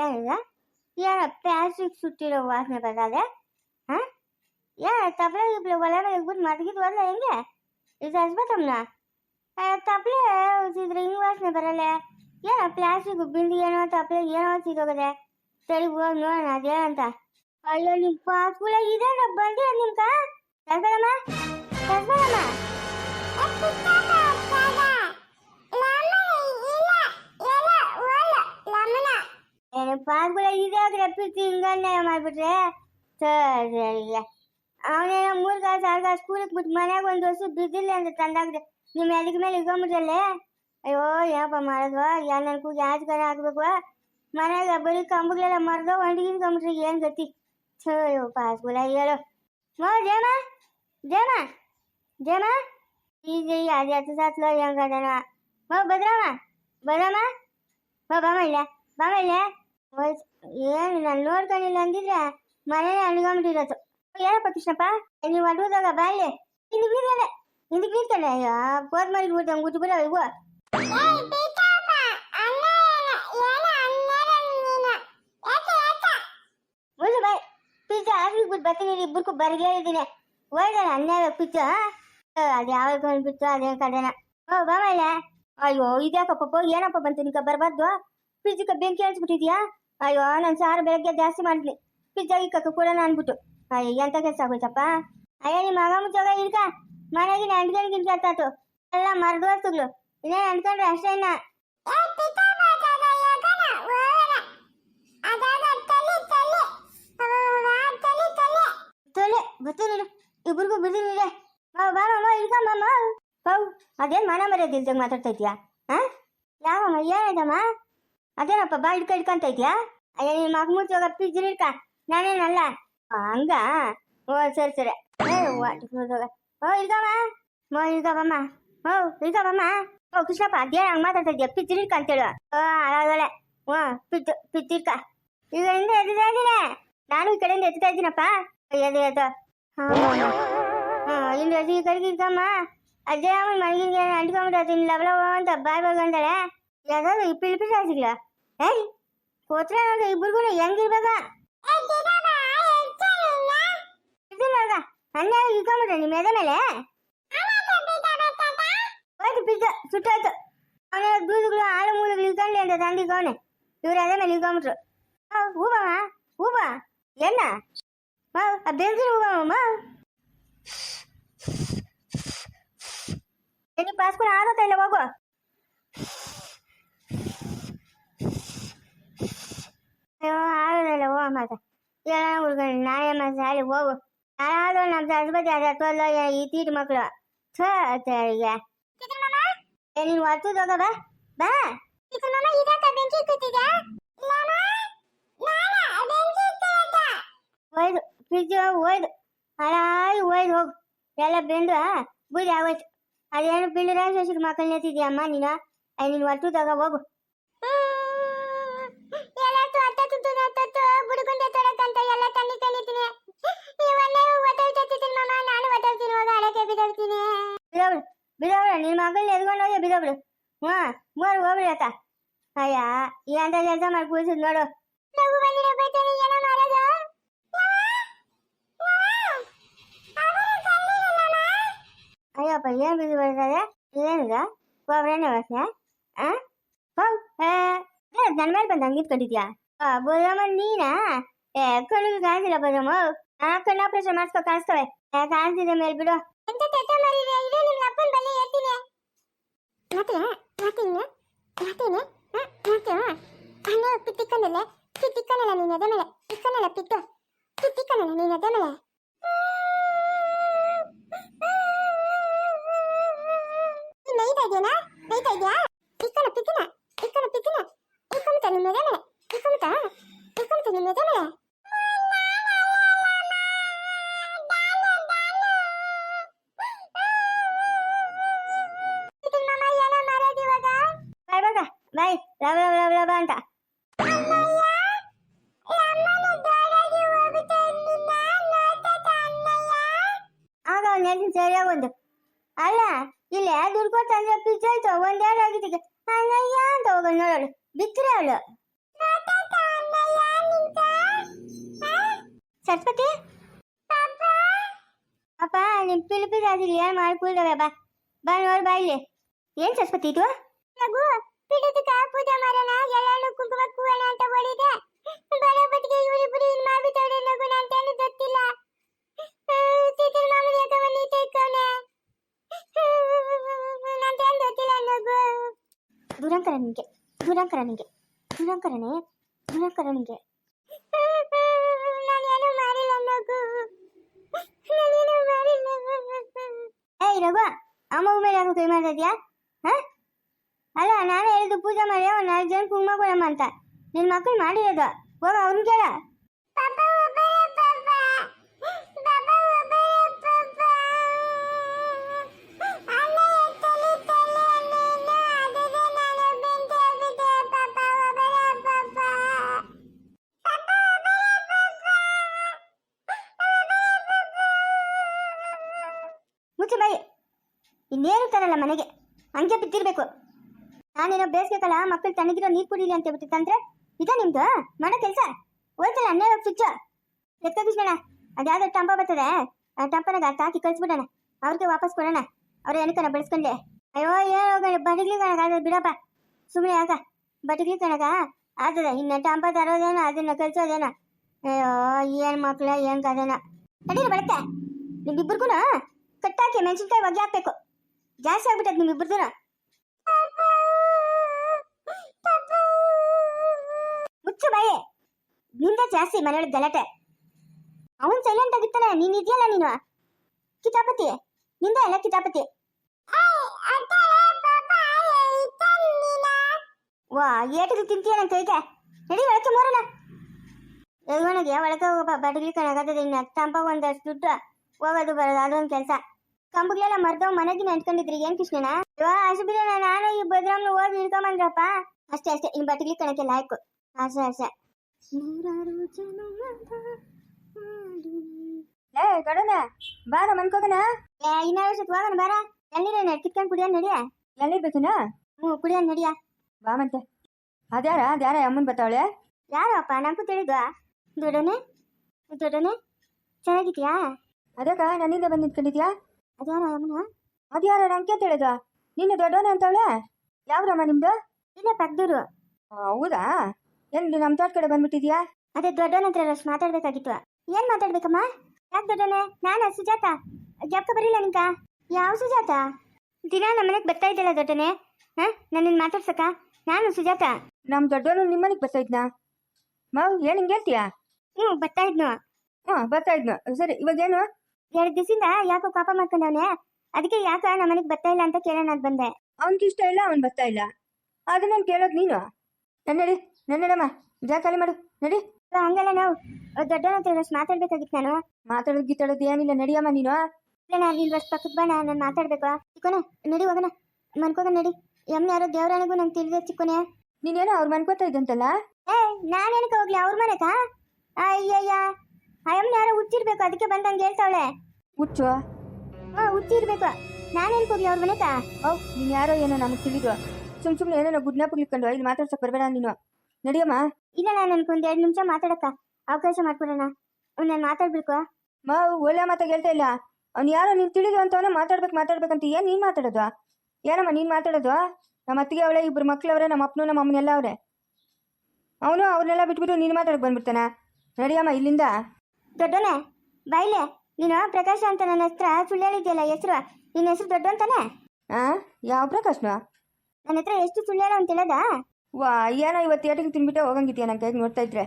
ಏನಿದೆ? ಏನೋ ಪ್ಲಾಸ್ಟಿಕ್ ಸುತ್ತಿರೋ ವಾಸನೆ ಬರ್ತದೆ ಹಾಂ? ಏನ ತಪ್ಪಲೆ ಗಿಪ್ಲೆ ಒಳಗೆ ಇಬ್ಬರು ಇಟ್ಬಿಟ್ಟು ಮಡಗಿದ್ವಲ್ಲ ಹೆಂಗೆ? ಇದು ಹಸ್ಬತ್ತಮ್ಮನ ತಪ್ಪಲೆ ಉಸಿದ್ರೆ ಹಿಂಗೆ ವಾಸನೆ ಬರಲ್ಲ? ಏನೋ ಪ್ಲಾಸ್ಟಿಕ್ ಬಿಂದಿ ಏನೋ ತಪ್ಪಲೆ ಏನೋ ಸಿಗೋಗದೆ ಸರಿ, ಹೋಗಿ ನೋಡೋಣ, ಅದೇನಂತ? ಅಯ್ಯೋ ನಿಮ್ಮ ಪಾಸ್ಗಳ ಇದೇನ ಬಂದಿರ ನಿಮ್ಕ ಕರ್ಕೊಳಮ್ಮ ಕಳ್ಕೊಳಮ್ಮ ಏನು ಪಾಸ್ಗಳ ಇದಾಗ್ರೆ ಪ್ರೀತಿ ಹಿಂಗನ್ಯಾಯ ಮಾಡ್ಬಿಟ್ರೆ? ಸರಿ ಅವನೇನೋ ಮೂರು ಕಾಸು ಆರು ಕಾಸು ಸ್ಕೂಲಿಗೆ ಬಿಟ್ಟು ಮನ್ಯಾಗ ಒಂದು ವರ್ಷ ಬಿದ್ದಿಲ್ಲ ಅಂತ ತಂದಾಗ್ರೆ ನಿಮ್ಮ ಎದಕ್ಕೆ ಮೇಲೆ ಇಟ್ಕೊಂಬಿಟ್ರಲ್ಲೇ ಅಯ್ಯೋ, ಏನಪ್ಪ ಮಾಡೋದು ಯಾರು ನನ್ಗೂ ಯಾಜ್ ಕಡೆ ಹಾಕ್ಬೇಕು ಮನ್ಯಾಗ ಬರೀ ಕಂಬಗಳೆಲ್ಲ ಮರ್ದೋ ಒಂದಿಗಿನ್ಕೊಂಬಿಟ್ರೆ ಏನು ಗತಿ? ಅಯ್ಯೋ ಪಾಸ್ಗಳ ಹೇಳು. ಮೋ, ಜೇಮ ಜೇಮ ಜೇಮ. ಈಗ, ಅದು ಹತ್ತು ಸಾತ್ಲ ಹೆಂಗದನ. ಮೋ, ಭದ್ರಮ್ಮ ಭದ್ರಮ್ಮ. ಮೋ, ಬಾಮ ಇಲ್ಲ ಬಾಮ ಇಲ್ಲ. ಏನು ನಾನು ನೋಡ್ಕೊಂಡಿಲ್ಲ ಅಂದಿದ್ರೆ ಮನೇನೆ ಅನ್ಕೊಂಬಿಟ್ಟಿರತ್ತು ಏನಪ್ಪ ಕೃಷ್ಣಪ್ಪ ನೀವು ಅಡ್ಬೋದಾಗ ಬಾಯಿಲೆ ಹಿಂದಿಗೆ ನಿಲ್ತಾನೆ ಹಿಂದಿಗೆ ನಿಲ್ತಾನೆ ಅಯ್ಯೋ ಕೋರ್ ಮಾಡಿ ಬಿಡ್ತಾನೆ ಗುಟ್ಟು ಬಿಡ ಇವು ಮುಳ್ಳು ಬಾಯ್ ಪಿಜ್ಜ ಹಾಕಿ ಬಿಟ್ಟು ಬರ್ತೀನಿ ಇಬ್ಬರಿಗೂ ಬರ್ಗೆ ಹೇಳಿದ್ದೀನಿ ಒಳ್ಳೆ ಅನ್ಯಾಯ ಪಿಜ್ಜ ಅದು ಯಾವಾಗ ಬಂದ್ಬಿಟ್ಟು ಅದೇ ಕಡೆನ ಓ ಬಾಮಲ್ಲ ಅಯ್ಯೋ ಇದ್ಯಾಕಪ್ಪ ಏನಪ್ಪ ಬಂತು ನಿಂಗೆ ಬರಬಾರ್ದು ಪಿಜ್ಜಕ್ಕೆ ಬೆಂಕಿ ಹಚ್ಬಿಟ್ಟಿದ್ಯಾ ಅಯ್ಯೋ ನಾನು ಸಾರು ಬೆಳಗ್ಗೆ ಜಾಸ್ತಿ ಮಾಡಿದ್ನಿ ಪಿಜ್ಜಾ ಇಕ್ಕಕ್ಕೆ ಕೂಡ ಅಂದ್ಬಿಟ್ಟು ಅಯ್ಯ ಎಂತ ಕೆಲಸ ಆಗೋಯ್ತಪ್ಪ? ಅಯ್ಯ ನಿಮ್ಮ ಮಗ ಮುಚ್ಚೋಗ ಇರ್ಕ ಮನೆಗೆ ಅಂಟ್ಕೊಂಡು ಗಿನ್ಕತ್ತಾತು ಎಲ್ಲ ಮರದ ವಸ್ತುಗಳು ಇನ್ನೇನು ಅಂಟ್ಕೊಂಡ್ರೆ ಅಷ್ಟೇ ಇನ್ನ. ತೊಲೆ ಬರ್ತೀನಿ ಇಬ್ರಿಗೂ ಬಿಡ್ತೀನಿ ಬಾರಮ್ಮ ಇಳ್ಕಮ್ಮಮ್ಮ ಹೌ ಅದೇನು ಮನ ಮರ್ಯಾದೆ ಇಲ್ದಂಗೆ ಮಾತಾಡ್ತಾ ಇದೀಯಾ ಹಾಂ? ಯಾವಮ್ಮ ಏನಾಯ್ತಮ್ಮ? ಅದೇನಪ್ಪ ಬಾ ಇಡ್ಕ ಇಡ್ಕೊಂತ ಇದೀಯಾ ಅಯ್ಯ ನಿನ್ನ ಮಗ ಮುಚ್ಚೋಗ ಪಿಜ್ಜಿ ಇಡ್ಕ ನಾನೇನಲ್ಲ ಆ, ಹಂಗ ಓ ಸರಿ ಸರಿ ಏ ವಾಟಿ ಹೋದಾಗ ಓ ಇಳ್ಕಮ್ಮ ಮೋ ಇಳ್ಕಬಮ್ಮ ಓ ಇಳ್ಕಬಮ್ಮ ಓ ಕೃಷ್ಣಪ್ಪ ಅದೇನು ಹಂಗೆ ಮಾತಾಡ್ತಾ ಇದೀಯ ಪಿಜ್ಜಿ ಇಡ್ಕ ಅಂತೇಳು ಓ ಹಾಗಾಗಲೆ ಹ್ಞೂ ಪಿಜ್ಜು ಪಿಜ್ಜಿ ಇಡ್ಕ ಈಗ ಹಿಂದೆ ಎದ್ದಿತಾ ಇದ್ದೀನಿ ನಾನು ಈ ಕಡೆಯಿಂದ ಎತ್ತಾ ಇದ್ದೀನಪ್ಪ ಎದೆ ಎದ್ದು ಹಾಂ ಇಲ್ಲಿ ಈ ಕಡೆಗೆ ಇಕ್ಕಮ್ಮ ಅಜ್ಜ ಅವನ ಮನೆಗೆ ಅಂಟ್ಕೊಂಡ್ಬಿಟ್ಟು ಲವಲವ ಅಂತ ಬಾಯ್ ಬರ್ಕೊಂಡಾಳೆ ಯಾವ್ದಾದ್ರು ಈ ಪಿಲ್ ಪಿಲ್ ಸಿಗ್ಲ ಏಯ್ ಕೋತ್ರ ನೋಡ್ರಿ ಇಬ್ಬರಿಗೂ ಹೆಂಗಿರ್ಬೇಕ ಇದು ನೋಡ್ಗ ಅನ್ಯಾಯ ಇಕ್ಕೊಂಬಿಟ್ರೆ ನಿಮ್ಮ ಎದೆ ಮೇಲೆ ಹೋಯ್ತು ಪಿಜ್ಜ ಸುಟ್ಟೋಯ್ತು ಅವನ ದೂದುಗಳು ಆಳು ಮೂಳುಗಳು ಇಳ್ಕೊಂಡ್ಲಿ ಅಂತ ತಂದಿಕ್ಕವನೆ ಇವ್ರ ಎದೆ ಮೇಲೆ ಇಕ್ಕೊಂಬಿಟ್ರು ಹೂಬಮ್ಮ ಹೂಬ ಏನ ಆ ಬೆಂಕಿ ಹೂಬಮ್ಮ ನೀನು ಪಾಸ್ಕೊಂಡು ಆಗುತ್ತಾ ಇಲ್ಲ ಹೋಗು ಅಯ್ಯೋ, ಆಗೋದಿಲ್ಲ ಹೋಗ ಮಾತ ಎಲ್ಲ ಹುಡ್ಕೊಂಡು ನಾಳೆ ಮತ್ತೆ ಸಾಲಿ ಹೋಗು. ಯಾರಾದ್ರೂ ನಮ್ಮ ಸರಸ್ವತಿ ಅದ ತೊಲ್ಲ ಈ ತೀಟ್ ಮಕ್ಕಳು ಏ, ನೀನು ಹೊತ್ತು ಹೋಗ, ಬಾ. ಬಾ. ಹೋಯ್ದು ಫ್ರಿಜ್ ಒಯ್ದು ಹೋಯ್ದು ಹೋಗು. ಎಲ್ಲ ಬೆಂದು ಬೂದಿ ಆಗೋಯ್ತು. ಅದೇನು ಬಿಲ್ಲು ರಾಜೇಶ್ವರ ಮಕ್ಕಳು ನೆತ್ತಿದ್ಯಮ್ಮ ನೀನು? ನೀನು ಹೊತ್ತು ತಗೋ ಹೋಗು. ಬಿಡೋಬಿಡು ನಿನ್ನ ಮಗಳನ್ನ ಎದ್ಕೊಂಡು ಹೋಗಿ ಬಿಡೋಬಿಡು ಹ್ಞೂ ಮೂರು ಹೋಗ್ಬಿಡಿ ಅಕ್ಕ ಅಯ್ಯ ಎಂತ ಕೆಲಸ ಮಾಡಿ ಕೂಸಿದ್ ನೋಡು. ಅಯ್ಯಪ್ಪ, ಏನ್ ಬಿದ್ದು ಬರ್ತದೆ ಏನಿದ ಒಬ್ಬರೇ ವಾಸನೆ ಆ? ನನ್ನ ಮೇಲೆ ಬಂದು ಹಂಗೆ ಇಟ್ಕೊಂಡಿದ್ಯಾ ಬೋದಮ್ಮ ನೀನಾ? ಏ, ಕಣ್ಣಿಗೆ ಕಾಣಿಸಿಲ್ಲ ಬೋದಮ್ಮ ಆ, ಕಣ್ಣು ಆಪರೇಷನ್ ಮಾಡಿಸ್ಕೊ ಕಾಣಿಸ್ತವೆ ಕಾಣಿಸಿದೆ ಮೇಲೆ ಬಿಡು. ಎಂತ ಇದೆ ನಿಮ್ಮ ಅಪ್ಪನ ಬಲ್ಲಿ ಎತ್ತೀನಿ ಮತ್ತೆ ಮಾತೀನಿ ಮಾತೀನಿ? ಮಾತು ಅಣ್ಣ ಪಿತ್ತಿಕ್ಕನಲ್ಲ ಪಿತ್ತಿಕ್ಕನಲ್ಲ ನೀನು ಅದೇ ಮೇಲೆ. ಇಕ್ಕನಲ್ಲ ಪಿತ್ತು. ಪಿತ್ತಿಕ್ಕನಲ್ಲ ನೀನು ಅದೇ ಮೇಲೆ. ನೈತಾ ಇದೆಯಾ ನೈತಾ ಇದೆಯಾ ಇಕ್ಕನ ಪಿತ್ತಿನ? ಇಕ್ಕನ ಪಿತ್ತಿನ? ಇಕ್ಕಮತ ನಿಮ್ಮ ಅದೇ ಮೇಲೆ. ಇಕ್ಕಮತ ಇಕ್ಕಮತ ನಿಮ್ಮ ಅದೇ ಮೇಲೆ. ಲವ್ ಲವ್ ಲವ್ ಲವ್ ಅಂತ. ಆಗ ಅವ್ನು ಸರಿಯಾಗಿ ಒಂದು ಅಲ್ಲ, ಇಲ್ಲ ದುಡ್ಡು ಕೊಟ್ಟು ಅಂದ್ರೆ ಪಿಜ್ಜಾ ಆಯ್ತು ಒಂದೆರಡು ಆಗಿದ್ದಕ್ಕೆ? ಅಣ್ಣಯ್ಯ ಅಂತ ಹೋಗೋದು ನೋಡೋಳು. ಬಿತ್ತರೆ ಅವಳು. ಸರಸ್ವತಿ? ಅಪ್ಪ, ನಿಮ್ ಪಿಲಿಪಿ ರಾಜಿಲಿ ಏನ್ ಮಾಡ್ಕೊಳ್ದವೆ ಬಾ. ಬಾ, ನೋಡ್, ಬಾ ಇಲ್ಲಿ. ಏನ್ ಸರಸ್ವತಿ ಇದು? ರಘು ಪೂಜಾ ಮಾಡೋಣ, ಎಲ್ಲಾನು ಕುಂಕುಮ ಕೂವಣ ಅಂತ ಹೊಡಿದೆ ಬರೋಬತ್ತಿಗೆ ಇವರಿಬ್ಬರು ಇನ್ ಮಾಡ್ಬಿಟ್ಟವ್ರೆ ನಗು ನಂತೇನು ಗೊತ್ತಿಲ್ಲ. ಸಿದ್ದಿನ ಮಾಮೂಲಿ ಯಾಕವ ನೀ ತೆಕ್ಕವನೆ ನಂತೇನು ಗೊತ್ತಿಲ್ಲ ನಗು. ದುರಂಕರ ನಿಂಗೆ ದುರಂಕರ ನಿಂಗೆ, ದುರಂಕರನೇ, ದುರಂಕರ ನಿಂಗೆ. ನಾನೇನು ಮಾಡಿಲ್ಲ ನಗು. ಮಾಡಿಲ್ಲ ಏಯ್ ರಘು, ಅಮ್ಮ ಮೇಲೆ ಯಾರು ಕೈ ಮಾಡಿದ್ಯಾ ಹಾ? ಅಲ್ಲ ನಾನು ಹೇಳಿದ್ದು ಪೂಜೆ ಮಾಡಿ ಒಂದು ನಾಲ್ಕು ಜನ ಕುಂಕುಮ ಕೊಡಮ್ಮ ಅಂತ. ನಿನ್ನ ಮಕ್ಕಳು ಮಾಡಿರೋದು. ಹೋಗ ಅವ್ರನ್ನ ಕೇಳ. ಮುಚ್ಚಿ ಬಾಯಿ. ಇನ್ನೇನು ತರಲ್ಲ ಮನೆಗೆ. ಹಂಗೆ ಬಿದ್ದಿರ್ಬೇಕು. ನಾನೇನೋ ಬೇಸಿಗೆ ಕಾಲ ಮಕ್ಕಳು ತಣ್ಣಗಿರೋ ನೀರು ಕುಡಿಲಿ ಅಂತ ಹೇಳ್ಬಿಟ್ಟು ತಂದ್ರೆ ಇದ ನಿಮ್ದು? ಮಾಡೋ ಕೆಲಸ? ಹೋಯ್ತಲ್ಲ ಹನ್ನೆರಡು ಸ್ವಿಚ್ ಎತ್ತೋಗಿಸ್ಬೇಡ ಅದ್ಯಾವ್ದೋ ಟಂಪ ಬರ್ತದೆ. ಆ ಟಂಪನಾಗ ಹಾಕಿ ಕಳ್ಸ್ಬಿಡೋಣ. ಅವ್ರಿಗೆ ವಾಪಸ್ ಕೊಡೋಣ. ಅವ್ರ ಏನಕ್ಕನ ಬೆಳೆಸ್ಕೊಂಡೆ. ಅಯ್ಯೋ ಏನೋ ಬಡಗ್ಲಿ ಕಣಗ ಬಿಡಪ್ಪ. ಸುಮ್ಮನೆ ಯಾಕ ಬಡಗ್ಲಿ ಕಣಗ ಆಗ್ತದೆ ಇನ್ನ ಟಂಪ ತರೋದೇನೋ, ಅದನ್ನ ಕಳ್ಸೋದೇನೋ. ಅಯ್ಯೋ, ಏನ್ ಮಕ್ಳ, ಏನ್ ಕದೇನ ನಡೀರಿ ಬಡಕ್ಕೆ ನಿಮ್ಮಿಬ್ಬರಿಗೂ ಕಟ್ಟಾಕಿ ಮೆಣಸಿನ್ಕಾಯಿ ಒಗ್ಗಿ ಹಾಕ್ಬೇಕು ಜಾಸ್ತಿ ಆಗ್ಬಿಟ್ಟದ ನಿಮ್ಮಿಬ್ಬರದು ಬಾಯಿ. ನಿಂದ ಜಾಸ್ತಿ ಮನೆಯೊಳಗೆ ಗಲಾಟೆ. ಅವನ್ ಸೈಲೆಂಟ್ ಆಗಿರ್ತಾನೆ, ನೀನ್ ಇದೆಯಲ್ಲ ನೀನು. ಕಿತಾಪತಿ, ನಿಂದ ಎಲ್ಲ ಕಿತಾಪತಿ. ವಾ ಏಟಿಗೆ ತಿಂತೀಯ ನನ್ನ ಕೈಗೆ? ನಡಿ ಒಳಕ್ಕೆ ಮೋರಣ. ಯಜಮಾನಿಗೆ ಒಳಗೆ ಹೋಗಪ್ಪ ಬಡಗ್ಲಿ ಕಣಗತ್ತದೆ ಇನ್ನು. ತಂಪ ಒಂದಷ್ಟು ದುಡ್ಡು ಹೋಗೋದು ಬರೋದು ಅದೊಂದು ಕೆಲಸ. ಕಂಬಗಳೆಲ್ಲ ಮರ್ದವ್ ಮನೆಗೆ ನೆಂಟ್ಕೊಂಡಿದ್ರಿ ಏನ್ ಕೃಷ್ಣನ? ಇವ ಅಷ್ಟು ನಾನು ಈ ಭದ್ರಾಮ್ನ ಹೋಗಿ ಇಳ್ಕೊಂಬಂದ್ರಪ್ಪ ಅಷ್ಟೇ ಅಷ್ಟೇ ಇನ್ ಬಟ್ಟೆಗೆ ಕಣಕ್ಕೆ ಲಾಯ್ಕು. ಅಷ್ಟೇ ಅಷ್ಟೇ ನೂರಾರು ಜನುಮದ ಏ ಗಡನ ಬಾರ ಮನ್ಕೋಗನ ಏ ಇನ್ನಾರು ಸತ್ ಹೋಗೋಣ ಬಾರ. ಎಳ್ನೀರ ಕಿತ್ಕೊಂಡು ಕುಡಿಯ ನಡಿಯ ಎಲ್ಲಿರ್ಬೇಕನ ಹ್ಞೂ ಕುಡಿಯ ನಡಿಯ ಬಾ ಮತ್ತೆ. ಅದ್ಯಾರ ಅದ್ಯಾರ ಅಮ್ಮನ್ ಬರ್ತಾವಳೆ? ಯಾರಪ್ಪ ನಮಗೂ ತಿಳಿದ್ವಾ ದೊಡ್ಡನೆ? ದೊಡ್ಡನೆ? ಚೆನ್ನಾಗಿದ್ಯಾ? ಅದಕ್ಕ ನನ್ನಿಂದ ಬಂದು ನಿಂತ್ಕೊಂಡಿದ್ಯಾ? ಅದ್ಯಾರ ಅಮ್ಮನ? ಅದ್ಯಾರ ನಂಗೆ ತಿಳಿದ ನಿನ್ನ ದೊಡ್ಡವನ ಅಂತವಳೆ? ಯಾವ್ರಮ್ಮ ನಿಮ್ದು? ಇಲ್ಲೇ ಪಕ್ದೂರು ಆ, ಹೌದಾ? ಏನ್ ನಮ್ಮ ತೋಟ ಕಡೆ ಬಂದ್ಬಿಟ್ಟಿದ್ಯಾ? ಅದೇ ದೊಡ್ಡವನ ಹತ್ರ ಅಷ್ಟು ಮಾತಾಡ್ಬೇಕಾಗಿತ್ತು. ಏನ್ ಮಾತಾಡ್ಬೇಕಮ್ಮ? ಯಾಕೆ ದೊಡ್ಡನೆ ನಾನು ಸುಜಾತ? ಜಾಬ್ಕ ಬರಿಲ್ಲ ನಿಂಕ? ಯಾವ ಸುಜಾತ? ದಿನ ನಮ್ಮನೆಗೆ ಬರ್ತಾ ಇದ್ದಲ್ಲ ದೊಡ್ಡನೆ ಹಾ? ನನ್ನನ್ನು ಮಾತಾಡ್ಸಕ್ಕ ನಾನು ಸುಜಾತ. ನಮ್ಮ ದೊಡ್ಡವನು ನಿಮ್ಮನಿಗೆ ಬರ್ತಾ ಇದ್ನಾ? ಮಾವು ಏನು ಹಿಂಗೆ ಹೇಳ್ತೀಯಾ? ಹ್ಞೂ ಬರ್ತಾ ಇದ್ನು. ಹ್ಞೂ ಬರ್ತಾ ಇದ್ನು. ಸರಿ ಇವಾಗೇನು? ಎರಡು ದಿವಸದಿಂದ ಯಾಕೋ ಪಾಪ ಮಾಡ್ಕೊಂಡವನೆ. ಅದಕ್ಕೆ ಯಾಕ ನಮ್ಮನೆಗೆ ಬರ್ತಾ ಇಲ್ಲ ಅಂತ ಕೇಳೋಣ ಅಂತ ಬಂದೆ. ಅವನಿಗೆ ಇಷ್ಟ ಇಲ್ಲ ಅವ್ನು ಬರ್ತಾ ಇಲ್ಲ. ಅದನ್ನ ಕೇಳೋದು ನೀನು? ನನ್ನ ನಡಿ ನನ್ನ ನಡಮ್ಮ ಜಾಗ ಖಾಲಿ ಮಾಡು ನಡಿ. ಹಂಗಲ್ಲ ನಾವು. ದೊಡ್ಡವನ ಹತ್ರ ಅಷ್ಟು ಮಾತಾಡ್ಬೇಕಾಗಿತ್ತು ನಾನು. ಮಾತಾಡೋದು ಗೀತಾಡೋದು ಏನಿಲ್ಲ ನಡಿಯಮ್ಮ ನೀನು. ಇಲ್ಲ ನಾನು ಇಲ್ಲಿ ವರ್ಷ ಪಕ್ಕದ ಬಣ್ಣ ನಾನು ಮಾತಾಡ್ಬೇಕು. ಚಿಕ್ಕೋನ ನಡಿ ಹೋಗೋಣ. ಮನ್ಕೋಗ ನಡಿ. ಎಮ್ಮೆ ಯಾರೋ ದೇವ್ರನಿಗೂ ನಂಗೆ ತಿಳಿದೆ ಚಿಕ್ಕೋನೆ. ನೀನೇನೋ ಅವ್ರು ಮನ್ಕೋತಾ ಇದ್ದಂತಲ್ಲ? ಏ ನಾನೇನಕ್ಕೆ ಹೋಗ್ಲಿ ಅವ್ರ ಮನೆಕ ಅಯ್ಯಯ್ಯ ಅಯ್ಯಮ್ಮನ ಯಾರೋ ಹುಚ್ಚಿರ್ಬೇಕು ಅದಕ್ಕೆ ಬಂದಂಗೆ ಹೇಳ್ತಾವಳೆ. ಹುಚ್ಚು. ಹಾ ಹುಚ್ಚಿರ್ಬೇಕು. ನಾನೇನಕ್ಕೆ ಹೋಗ್ಲಿ ಅವ್ರ ಮನೆಕ ಓ ನೀನು ಯಾರೋ ಏನೋ ನಮಗೆ ತಿಳಿದು ಸುಮ್ ಸುಮ್ಮನೆ ಏನೋ ಗುಡ್ನ ಪುಗ್ಲಿಕೊಂಡು ಇಲ್ಲಿ ಮಾತಾಡ್ಸಕ್ ಬರಬೇಡ ನೀನು. ನಡಿಯಮ್ಮ? ಇಲ್ಲ ನಾನು ಒಂದು ಎರಡು ನಿಮಿಷ ಮಾತಾಡಕ್ಕ. ಅವಕಾಶ ಮಾಡ್ಕೊಡೋಣ. ನಾನು ಮಾತಾಡ್ಬೇಕು ಮಾ ಒಳ್ಳೆ ಮಾತಾಗ ಹೇಳ್ತಾ ಇಲ್ಲ. ಅವ್ನು ಯಾರೋ ನೀನು ತಿಳಿದು ಅಂತವನ ಮಾತಾಡ್ಬೇಕು ಮಾತಾಡ್ಬೇಕಂತ ಏನು ನೀನು ಮಾತಾಡೋದು? ಏನಮ್ಮ ನೀನು ಮಾತಾಡೋದು? ನಮ್ಮ ಅತ್ತಿಗೆ ಅವಳೆ ಇಬ್ಬರು ಮಕ್ಳವ್ರೆ ನಮ್ಮ ಅಪ್ಪನೂ ನಮ್ಮ ಅಮ್ಮನೆಲ್ಲ ಅವರೇ. ಅವನು ಅವ್ರನ್ನೆಲ್ಲ ಬಿಟ್ಬಿಟ್ಟು ನೀನು ಮಾತಾಡಕ್ಕೆ ಬಂದ್ಬಿಡ್ತಾನ. ನಡಿಯಮ್ಮ ಇಲ್ಲಿಂದ? ದೊಡ್ಡನೆ ಬಾಯ್ಲೆ ನೀನು ಪ್ರಕಾಶ ಅಂತ ನನ್ನ ಹತ್ರ ಸುಳ್ಳು ಹೇಳಿದ್ಯಲ್ಲ ಹೆಸರು? ನಿನ್ನ ಹೆಸರು ದೊಡ್ಡ ಅಂತಾನೆ ಆ ಯಾವ ಪ್ರಕಾಶ್ನ? ನನ್ನ ಹತ್ರ ಎಷ್ಟು ಸುಳ್ಳು ಹೇಳೋ ಅಂತ ಹೇಳೋದಾ? ವಾ ಏನೋ ಇವತ್ತು ಏಟಿಗೆ ತಿನ್ಬಿಟ್ಟೆ ಹೋಗಂಗಿದ್ಯಾ ನನ್ನ ಕೈಗೆ ನೋಡ್ತಾ ಇದ್ರೆ?